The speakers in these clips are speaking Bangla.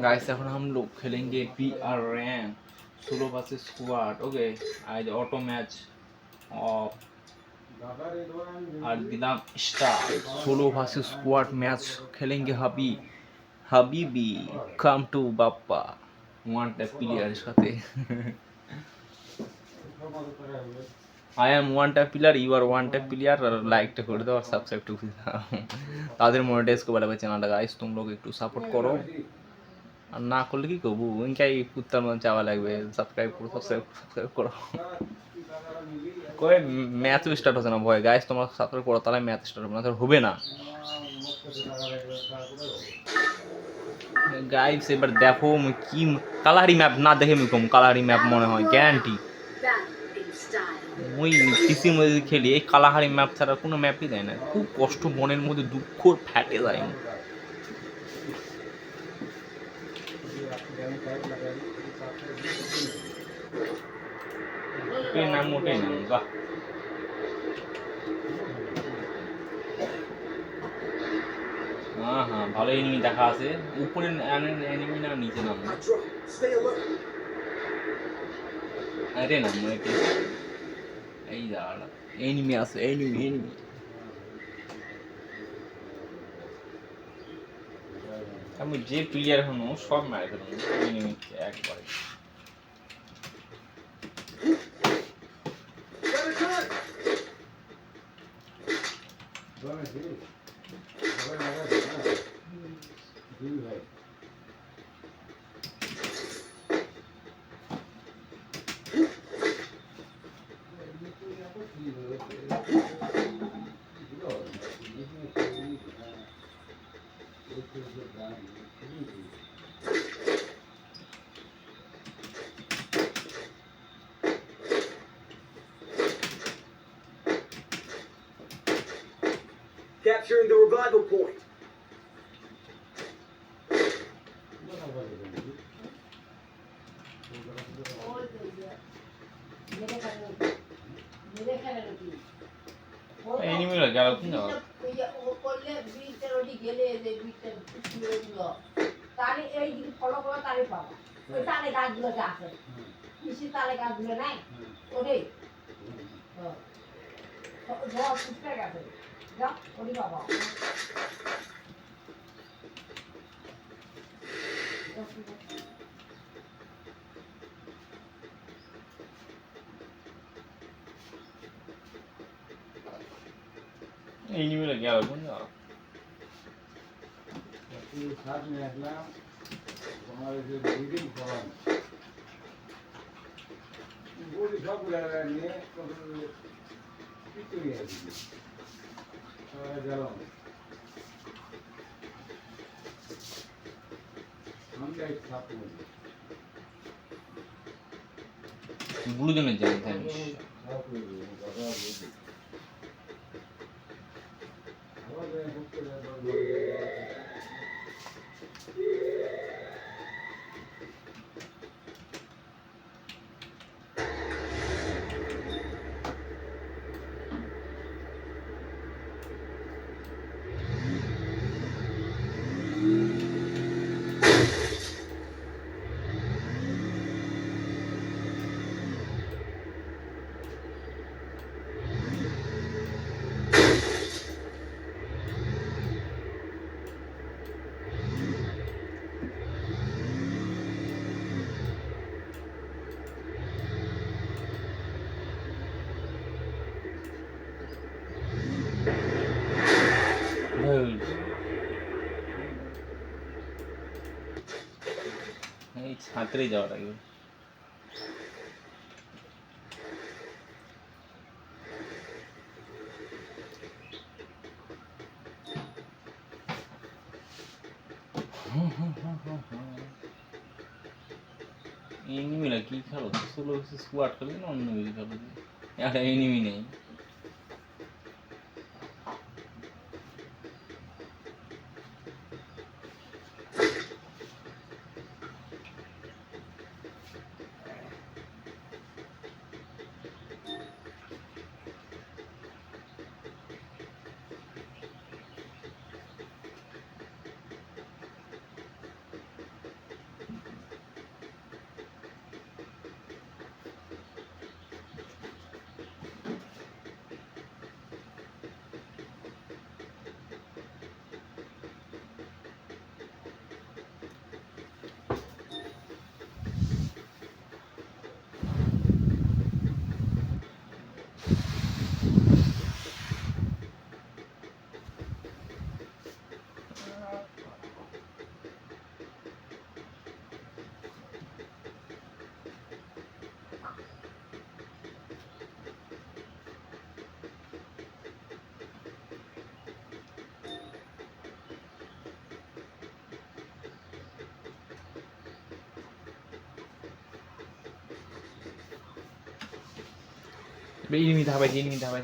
गाइस এখন हम लोग खेलेंगे P R rank solo versus squad okay आज ऑटो मैच ऑफ আর দিলাম star solo versus squad match খেলেঙ্গে হাবি হাবিবি come to Bappa one tap প্লেয়ারের সাথে I am one tap player you are one tap player আর লাইকটা করে দাও, আর সাবস্ক্রাইব টু তাদের মনিটাইজ করে বলে চ্যানেলটা গাইস তোমরা একটু সাপোর্ট করো। আর না করলে কি করব? ইনকা এই কুত্তার মধ্যে চাওয়া লাগবে। সাবস্ক্রাইব করো সাবস্ক্রাইব সাবস্ক্রাইব করো। কয়ে ম্যাথ স্টার্ট হচ্ছে না, ভয়। গাইস তোমরা সাবস্ক্রাইব করো, তাহলে ম্যাথ স্টার্ট হবে না হবে না। গাইস এবার দেখো কি কালারি ম্যাপ না দেখে আমি কম। কালারি ম্যাপ মনে হয় গ্যারান্টি ওই পিসির মধ্যে খেলি, এই কালাহারি ম্যাপ ছাড়া কোনো ম্যাপই দেয় না। খুব কষ্ট, মনের মধ্যে দুঃখ ফ্যাটে যায়। মোটেই না মোটেই না, বাহ। হ্যাঁ হ্যাঁ ভালো এনিমি দেখা আছে। উপরে এনিমি না, নিচে নাম. আরে নাম এই জায়গাটা এনিমি আছে এনিমি এনিমি আমি যে প্লেয়ার হনো সব মারে ফেলুন এনিমি একবারে Better time. Capturing the revival point. Enemy গেল কি না তাহলে এই দিকে ফলো করো তাহলে পাবো ওই তালে গাছগুলো যা আছে কৃষি তালে গাছগুলো নাই ওটাই জল শুকিয়ে গেছে যা ওটি পাবো এনিমি গেল কোন না সামনে আসলাম তোমার যে ব্রিডিং করান বলি সব జలం 물로 되면 이제 안 되는 거죠. এই ছাত্রে যাওয়ার আগে এনিমিরা কি খেলো সোলো স্কোয়াড খেলে না অন্য কিছু খেলো একটা এনিমি নেই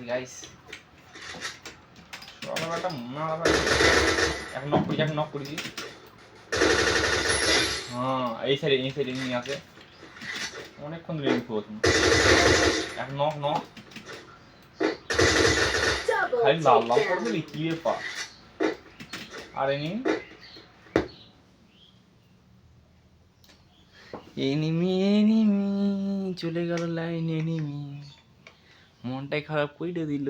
গাইস মারা এখন নক এখন নক করেছি হ্যাঁ এই সাইডে এই সাইডে এনিমি আছে অনেকক্ষণ ধরে এনিমি করছি এখন নক নক খালি লাল লাল করে takedown. দিলি কি ব্যাপার আর এনিমি এনিমি এনিমি চলে গেল লাইন এনিমি মনটাই খারাপ করে দিল।